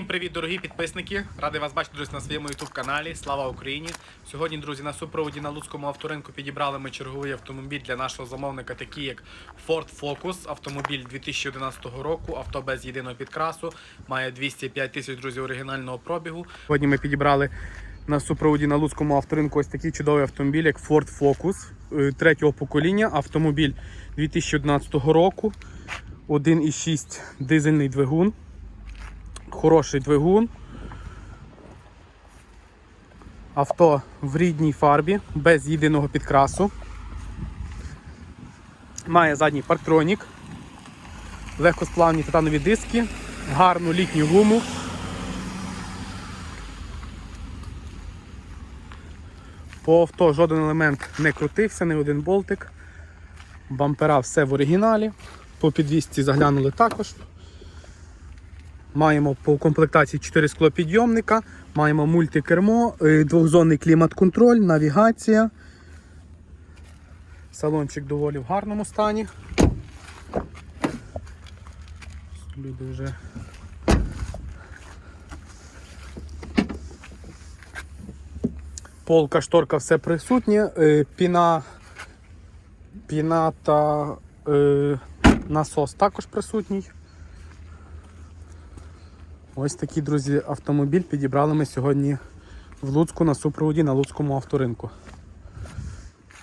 Всім привіт, дорогі підписники! Радий вас бачити, друзі, на своєму youtube каналі. Слава Україні! Сьогодні, друзі, на супроводі на Луцькому авторинку підібрали ми черговий автомобіль для нашого замовника, такий як Ford Focus. Автомобіль 2011 року, авто без єдиного підкрасу, має 205 тисяч друзі оригінального пробігу. Сьогодні ми підібрали на супроводі на Луцькому авторинку ось такий чудовий автомобіль, як Ford Focus е, третього покоління. Автомобіль 2011 року, 1,6 дизельний двигун. Хороший двигун. Авто в рідній фарбі, без єдиного підкрасу. Має задній парктронік, легкосплавні титанові диски, гарну літню гуму. По авто жоден елемент не крутився, не один болтик. Бампера все в оригіналі. По підвісці заглянули також. Маємо по комплектації 4 склопідйомника, маємо мультикермо, е, двохзонний клімат-контроль, навігація. Салончик доволі в гарному стані. Люди вже Полка, шторка, все присутнє. Е, Піна, піна та е, насос також присутній. Ось такий, друзі, автомобіль підібрали ми сьогодні в Луцьку на супроводі на Луцькому авторинку.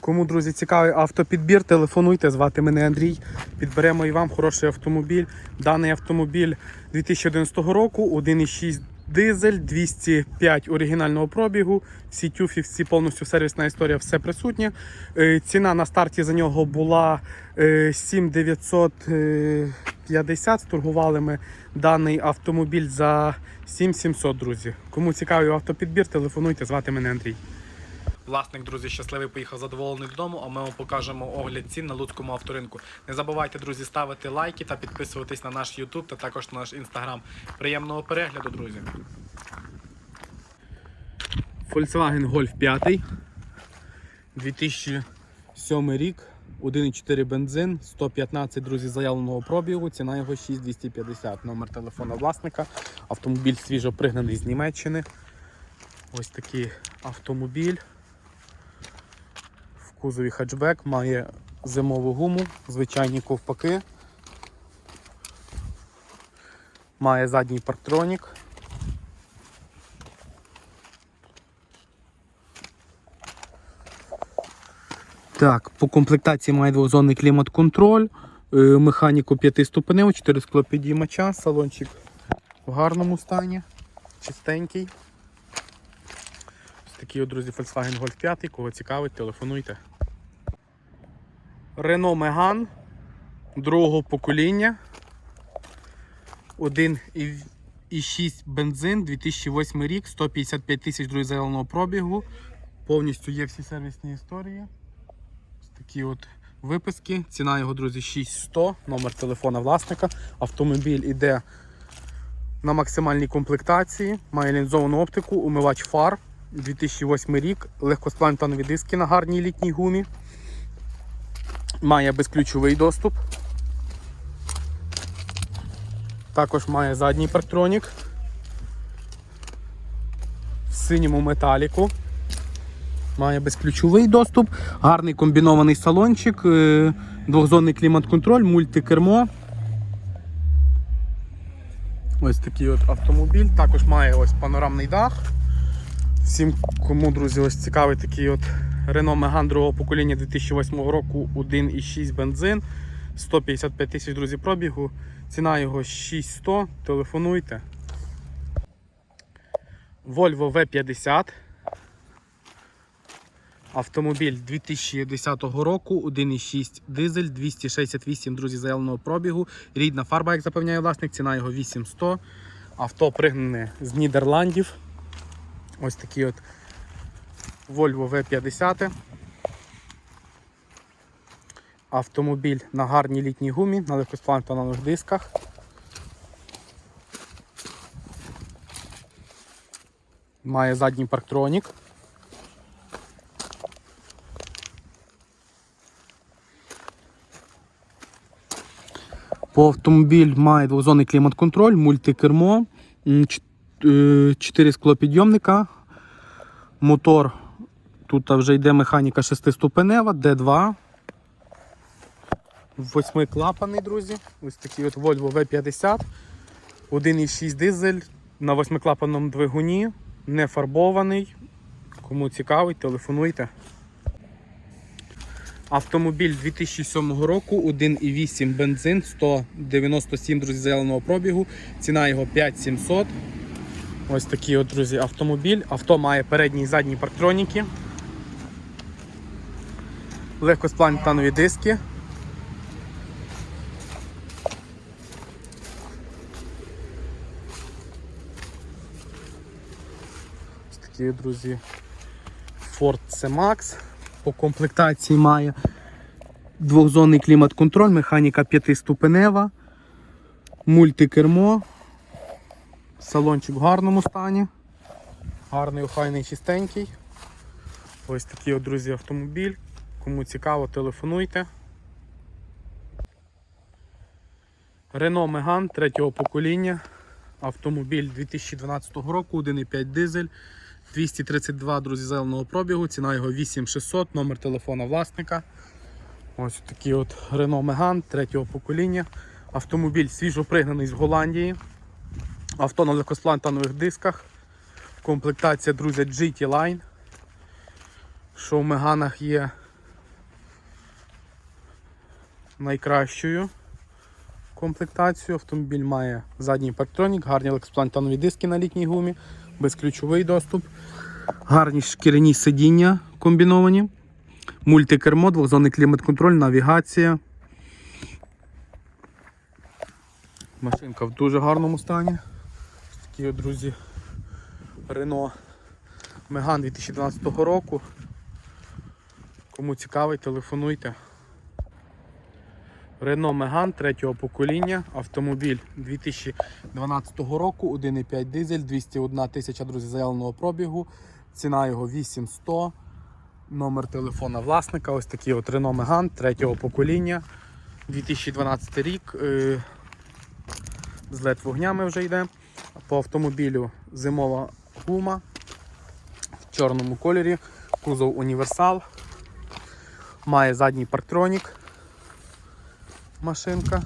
Кому, друзі, цікавий автопідбір, телефонуйте, звати мене Андрій. Підберемо і вам хороший автомобіль. Даний автомобіль 2011 року, 1,6 дизель, 205 оригінального пробігу, всі тюфі, всі повністю сервісна історія, все присутнє. Е, ціна на старті за нього була е, 7900. 50. Торгували ми даний автомобіль за 7700, друзі. Кому цікавий автопідбір, телефонуйте, звати мене Андрій. Власник, друзі, щасливий поїхав задоволений додому, а ми вам покажемо огляд цін на Луцькому авторинку. Не забувайте, друзі, ставити лайки та підписуватись на наш YouTube та також на наш Instagram. Приємного перегляду, друзі. Volkswagen Golf 5. 2007 рік. 1,4 бензин, 115, друзі, заявленого пробігу, ціна його 6250. Номер телефона власника. Автомобіль свіжо пригнаний з Німеччини. Ось такий автомобіль. В кузові хетчбек, має зимову гуму, звичайні ковпаки. Має задній парктронік. Так, по комплектації має двозонний клімат-контроль, е, механіку 5 ступенів, 4 склопідіймача, салончик в гарному стані, чистенький. Ось такий, друзі, Volkswagen Golf 5, кого цікавить, телефонуйте. Renault Megane другого покоління. 1,6 бензин, 2008 рік, 155 тисяч друзі, пробігу. Повністю є всі сервісні історії. Такі от виписки. Ціна його, друзі, 6100, номер телефона власника. Автомобіль іде на максимальній комплектації, має лінзовану оптику, умивач фар. 2008 рік, легкосплавні танові диски на гарній літній гумі. Має безключовий доступ. Також має задній парктронік. В синьому металіку. Має безключовий доступ, гарний комбінований салончик, е, двохзонний клімат-контроль, мультикермо. Ось такий от автомобіль. Також має ось панорамний дах. Всім, кому, друзі, ось цікавий такий от Renault Megane другого покоління 2008 року 1,6 бензин. 155 тисяч, друзі, пробігу. Ціна його 6100. Телефонуйте. Volvo V50. Автомобіль 2010 року, 1,6 дизель, 268, друзі, заявленого пробігу. Рідна фарба, як запевняє власник, ціна його 8100. Авто пригнане з Нідерландів. Ось такий от Volvo V50. Автомобіль на гарній літній гумі, на легкосплантанових дисках. Має задній парктронік. По автомобіль має двозонний клімат-контроль, мультикермо, 4 склопідйомника. Мотор. Тут вже йде механіка 6-ступенева, D2. Восьмиклапаний, друзі. Ось такий от Volvo V50. 1,6 дизель на восьмиклапанному двигуні, не фарбований. Кому цікавий, телефонуйте. Автомобіль 2007 року, 1,8 бензин, 197 друзі, зеленого пробігу. Ціна його 5700. Ось такий от, друзі, автомобіль. Авто має передні і задні парктроніки. Легкосплавні танові диски. Ось такі, друзі, Ford C-Max. По комплектації має двохзонний клімат-контроль, механіка п'ятиступенева, мультикермо, салончик в гарному стані, гарний, охайний, чистенький. Ось такий, от, друзі, автомобіль. Кому цікаво, телефонуйте. Renault Megane третього покоління. Автомобіль 2012 року, 1,5 дизель, 232 друзі зеленого пробігу, ціна його 8600, номер телефона власника. Ось такий от Renault Megane третього покоління. Автомобіль свіжопригнаний з Голландії. Авто на легкосплантанових дисках. Комплектація, друзі, GT Line. Що в Меганах є найкращою комплектацію. Автомобіль має задній парктронік, гарні лексплантанові диски на літній гумі, безключовий доступ, гарні шкіряні сидіння комбіновані, мультикермо, двохзонний клімат-контроль, навігація. Машинка в дуже гарному стані. Такі, друзі, Renault Megane 2012 року. Кому цікавий, телефонуйте. Renault Megane третього покоління, автомобіль 2012 року, 1,5 дизель, 201 тисяча друзі, заявленого пробігу. Ціна його 8100. Номер телефона власника. Ось такий от Renault Megane третього покоління. 2012 рік. е, З LED вогнями вже йде. По автомобілю зимова гума в чорному кольорі, кузов універсал. Має задній парктронік машинка.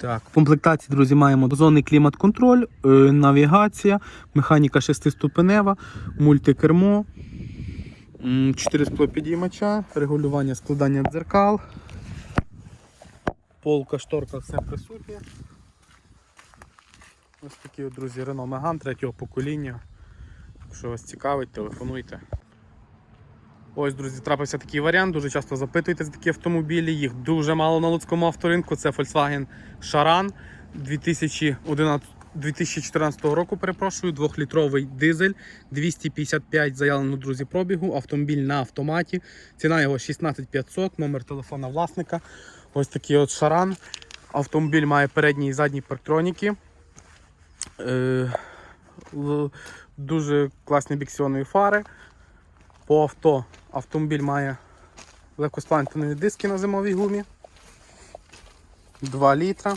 Так, в комплектації, друзі, маємо зонний клімат-контроль, е, навігація, механіка шестиступенева, мультикермо, 4 склопідіймача, регулювання складання дзеркал, полка, шторка, все присутнє. Ось такі, друзі, Renault Megane третього покоління. Якщо вас цікавить, телефонуйте. Ось, друзі, трапився такий варіант. Дуже часто запитуєте за такі автомобілі. Їх дуже мало на луцькому авторинку. Це Volkswagen Charan 2011 2014 року, перепрошую, 2-літровий дизель, 255 заявлено, друзі, пробігу, автомобіль на автоматі. Ціна його 16500, номер телефона власника. Ось такий от шаран. Автомобіль має передні і задні парктроніки. Е, дуже класні біксіонові фари. По авто автомобіль має легкосплантанові диски на зимовій гумі. 2 літра.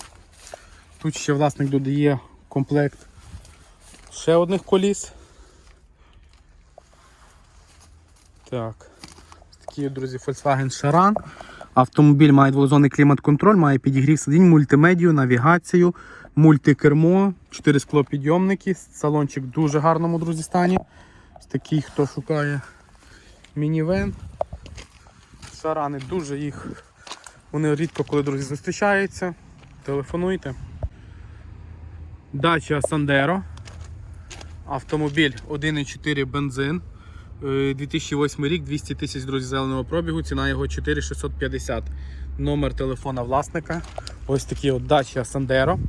Тут ще власник додає комплект ще одних коліс. Так. От, друзі, Volkswagen Charan. Автомобіль має двозонний клімат-контроль, має підігрів сидінь, мультимедію, навігацію, мультикермо, 4 склопідйомники. Салончик в дуже гарному, друзі, стані. Ось такий, хто шукає мінівен. Шарани дуже їх. Вони рідко коли друзі зустрічаються. Телефонуйте. Дача Сандеро. Автомобіль 1,4 бензин. Е, 2008 рік, 200 тисяч друзі зеленого пробігу, ціна його 4650. Номер телефона власника. Ось такий от Dacia Sandero.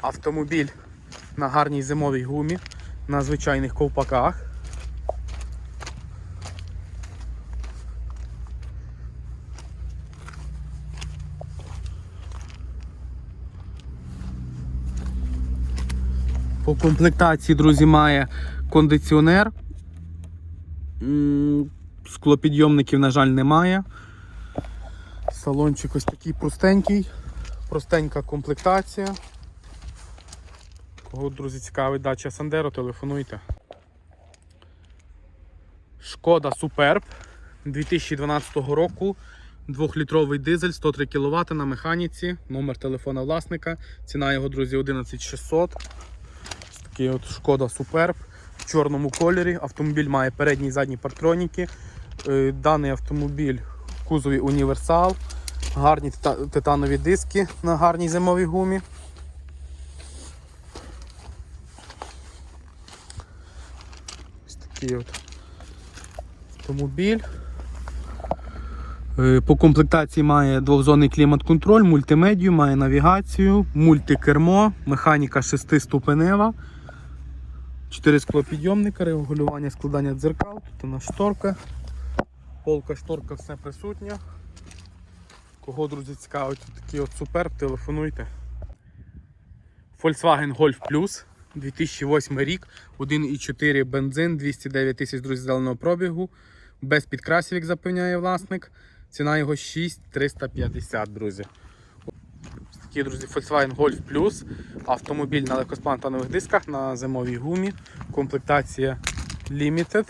Автомобіль на гарній зимовій гумі, на звичайних ковпаках. По комплектації, друзі, має кондиціонер. Склопідйомників, на жаль, немає. Салончик ось такий простенький, простенька комплектація. Кого, друзі, цікавить дача Сандеро, телефонуйте. Шкода Суперб 2012 року. 2-літровий дизель, 103 кВт на механіці, номер телефона власника. Ціна його, друзі, 11600. Такий от Шкода Суперб в чорному кольорі. Автомобіль має передні і задні партроніки. Е, Даний автомобіль в кузові універсал. Гарні титанові диски на гарній зимовій гумі. Ось такий от автомобіль. Е, По комплектації має двохзонний клімат-контроль, мультимедію, має навігацію, мультикермо, механіка 6-ступенева, 4 склопідйомника, регулювання складання дзеркал, тут у нас шторка, полка шторка, все присутня. Кого, друзі, цікавить такий от суперб, телефонуйте. Volkswagen Golf Plus 2008 рік, 1,4 бензин, 209 тисяч друзі зеленого пробігу, без підкрасів, як запевняє власник. Ціна його 6350, друзі. Такі, друзі, Volkswagen Golf Plus. Автомобіль на легкосплантанових дисках на зимовій гумі. Комплектація Limited.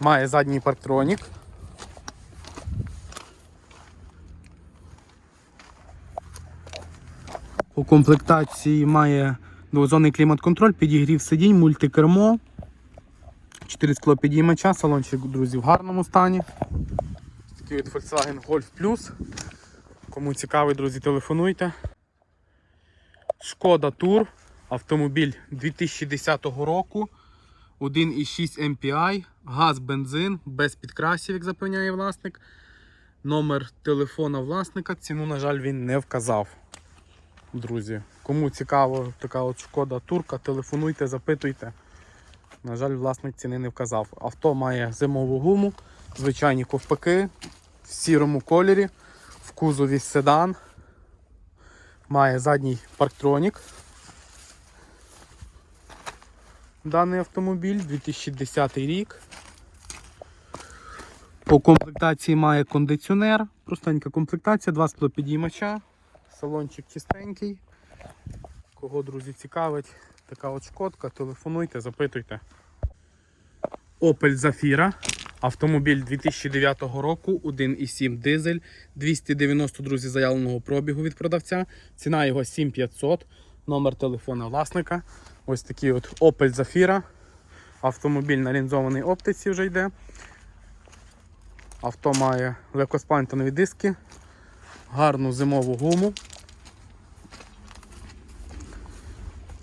Має задній парктронік. По комплектації має двозонний клімат-контроль, підігрів сидінь, мультикермо. 4 скло підіймача, салончик, друзі, в гарному стані. Такий от Volkswagen Golf Plus. Кому цікавий, друзі, телефонуйте. Шкода Тур. Автомобіль 2010 року. 1,6 MPI, газ, бензин, без підкрасів, як запевняє власник. Номер телефона власника. Ціну, на жаль, він не вказав. Друзі, кому цікаво така от шкода турка, телефонуйте, запитуйте. На жаль, власник ціни не вказав. Авто має зимову гуму, звичайні ковпаки в сірому кольорі, кузові седан. Має задній парктронік. Даний автомобіль 2010 рік. По комплектації має кондиціонер, простенька комплектація, два склопідіймача, салончик чистенький. Кого, друзі, цікавить, така от шкодка, телефонуйте, запитуйте. Opel Zafira. Автомобіль 2009 року, 1,7 дизель, 290, друзі, заявленого пробігу від продавця. Ціна його 7500, номер телефона власника. Ось такий от Opel Zafira. Автомобіль на лінзованій оптиці вже йде. Авто має легкосплантанові диски, гарну зимову гуму.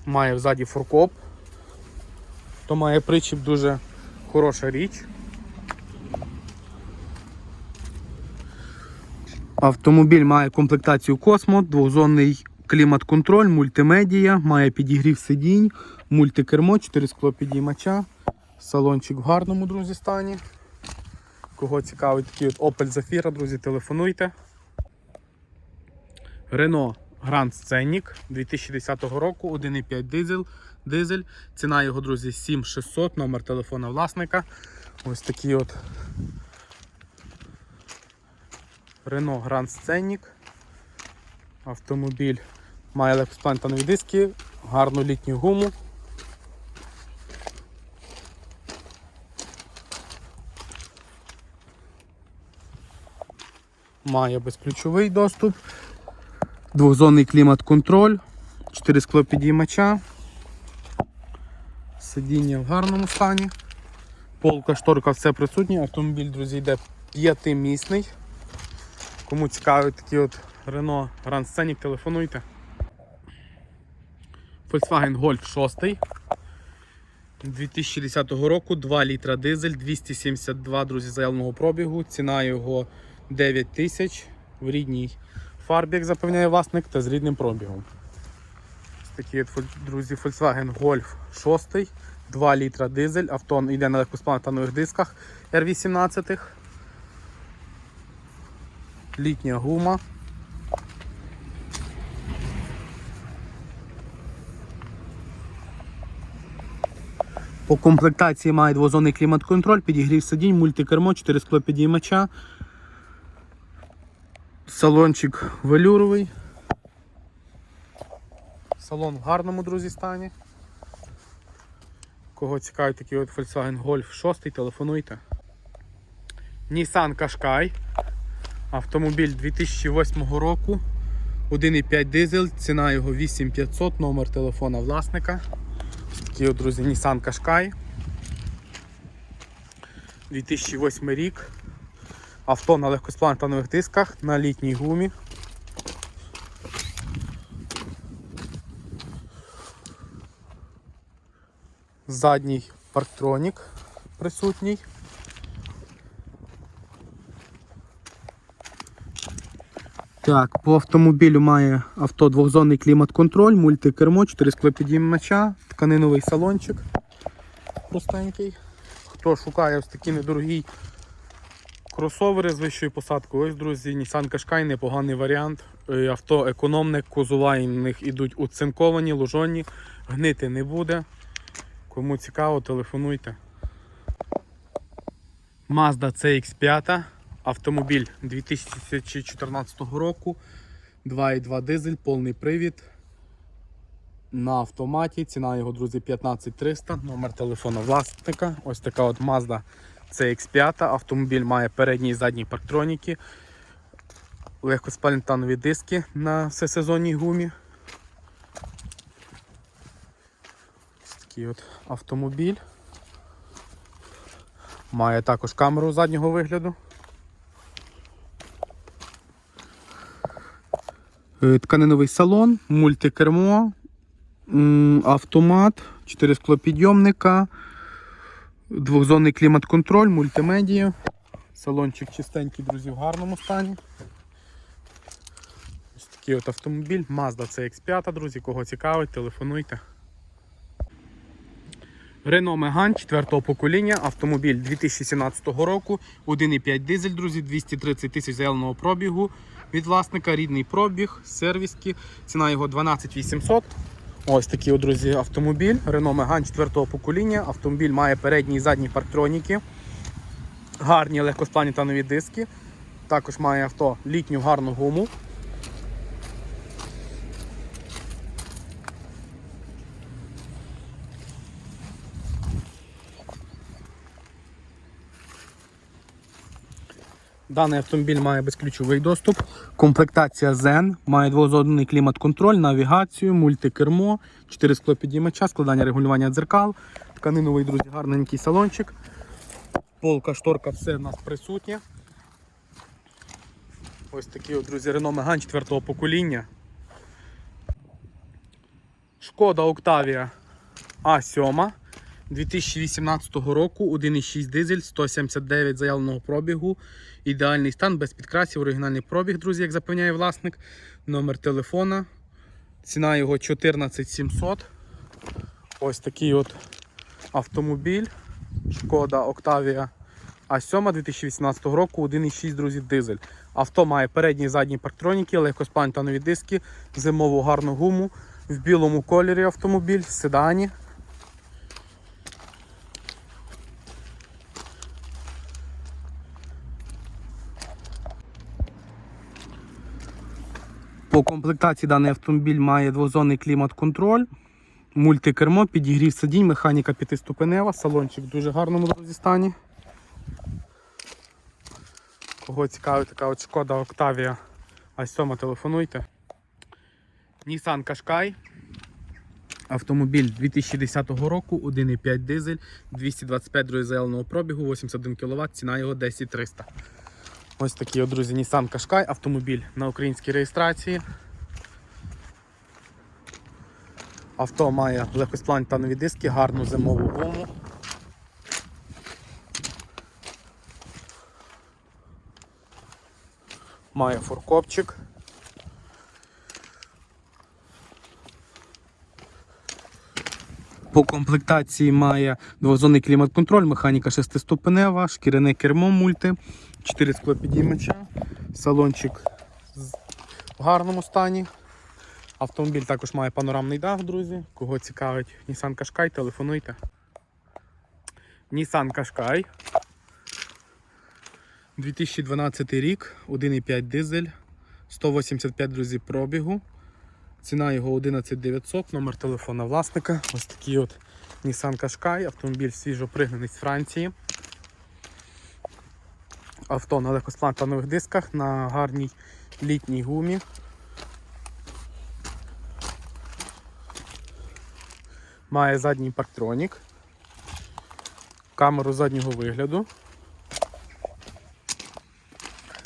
Має взаді фуркоп. То має причіп дуже хороша річ. Автомобіль має комплектацію Космо, двохзонний клімат-контроль, мультимедія, має підігрів сидінь, мультикермо, 4 скло підіймача, салончик в гарному, друзі, стані. Кого цікавить такий от Opel Zafira, друзі, телефонуйте. Renault Grand Scenic 2010 року, 1,5 дизель, дизель. Ціна його, друзі, 7600, номер телефона власника. Ось такий от Renault Grand Scenic. Автомобіль має легкосплантанові диски, гарну літню гуму. Має безключовий доступ, двохзонний клімат-контроль, 4 склопідіймача, сидіння в гарному стані, полка, шторка, все присутнє. Автомобіль, друзі, йде п'ятимісний. Кому цікавить такий от Renault Grand Scenic, телефонуйте. Volkswagen Golf 6 2010 року, 2 літра дизель, 272, друзі, заявленого пробігу. Ціна його 9 тисяч в рідній фарбі, як запевняє власник, та з рідним пробігом. Такий, друзі, Volkswagen Golf 6, 2 літра дизель, авто йде на легкосплантанових дисках R18. Літня гума. По комплектації має двозонний клімат-контроль, підігрів сидінь, мультикермо, 4 склопідіймача. Салончик велюровий. Салон в гарному, друзі, стані. Кого цікавить такий от Volkswagen Golf 6, телефонуйте. Nissan Qashqai. Автомобіль 2008 року. 1,5 дизель, ціна його 8500, номер телефона власника. Такий от, друзі, Nissan Qashqai. 2008 рік. Авто на легкосплантанових дисках, на літній гумі. Задній парктронік присутній. Так, по автомобілю має авто двохзонний клімат-контроль, мультикермо, 4 склопідіймача, тканиновий салончик простенький. Хто шукає ось такі недорогі кросовери з вищою посадкою, ось, друзі, Nissan Qashqai непоганий варіант. Е, Авто економне, кузова в них ідуть уцинковані, лужонні, гнити не буде. Кому цікаво, телефонуйте. Mazda CX5, автомобіль 2014 року, 2,2 дизель, повний привід. На автоматі. Ціна його, друзі, 15300, номер телефону власника. Ось така от Mazda CX5. Автомобіль має передні і задні парктроніки, легкоспалентанові диски на всесезонній гумі. Ось такий от автомобіль. Має також камеру заднього вигляду. Тканиновий салон, мультикермо, автомат, 4 склопідйомника, двохзонний клімат-контроль, мультимедія. Салончик чистенький, друзі, в гарному стані. Ось такий от автомобіль, Mazda CX5, друзі, кого цікавить, телефонуйте. Renault Megane 4 покоління, автомобіль 2017 року, 1,5 дизель, друзі, 230 тисяч заявленого пробігу від власника, рідний пробіг, сервіски, ціна його 12 800. Ось такий, о, друзі, автомобіль. Renault Megane 4 покоління. Автомобіль має передні і задні парктроніки, гарні легкосплані та нові диски. Також має авто літню гарну гуму. Даний автомобіль має безключовий доступ, комплектація Zen, має двозонний клімат-контроль, навігацію, мультикермо, 4 склопідіймача, складання регулювання дзеркал, тканиновий, друзі, гарненький салончик. Полка, шторка, все в нас присутнє. Ось такий, друзі, Renault Megane 4 покоління. Шкода Octavia А7 2018 року, 1,6 дизель, 179 заявленого пробігу. Ідеальний стан, без підкрасів, оригінальний пробіг, друзі, як запевняє власник. Номер телефона. Ціна його 14700. Ось такий от автомобіль. Шкода Octavia А7 2018 року, 1,6 друзі, дизель. Авто має передні і задні парктроніки, легкоспантанові диски, зимову гарну гуму. В білому кольорі автомобіль, седані. По комплектації даний автомобіль має двозонний клімат-контроль, мультикермо, підігрів сидінь, механіка п'ятиступенева, салончик в дуже гарному стані. Кого цікавить така от шкода Octavia А7, телефонуйте. Nissan Qashqai. Автомобіль 2010 року, 1,5 дизель, 225 друзі, пробігу, 81 кВт, ціна його 10300. Ось такий, от, друзі, Nissan Qashqai, автомобіль на українській реєстрації. Авто має легкосплавні та нові диски, гарну зимову гуму. Має форкопчик. По комплектації має двозонний клімат-контроль, механіка шестиступенева, шкіряне кермо мульти, 4 склопідіймача, салончик в гарному стані. Автомобіль також має панорамний дах, друзі. Кого цікавить Nissan Qashqai, телефонуйте. Nissan Qashqai. 2012 рік, 1,5 дизель, 185 друзі пробігу. Ціна його 11900, номер телефона власника. Ось такий от Nissan Qashqai, автомобіль свіжо пригнаний з Франції. Авто на легкосплантанових дисках, на гарній літній гумі. Має задній парктронік, камеру заднього вигляду.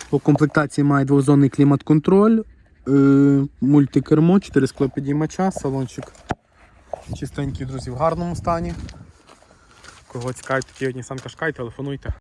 По комплектації має двозонний клімат-контроль, е, мультикермо, 4 склопідіймача, салончик чистенький, друзі, в гарному стані. Кого цікавить такий от Nissan Qashqai, телефонуйте.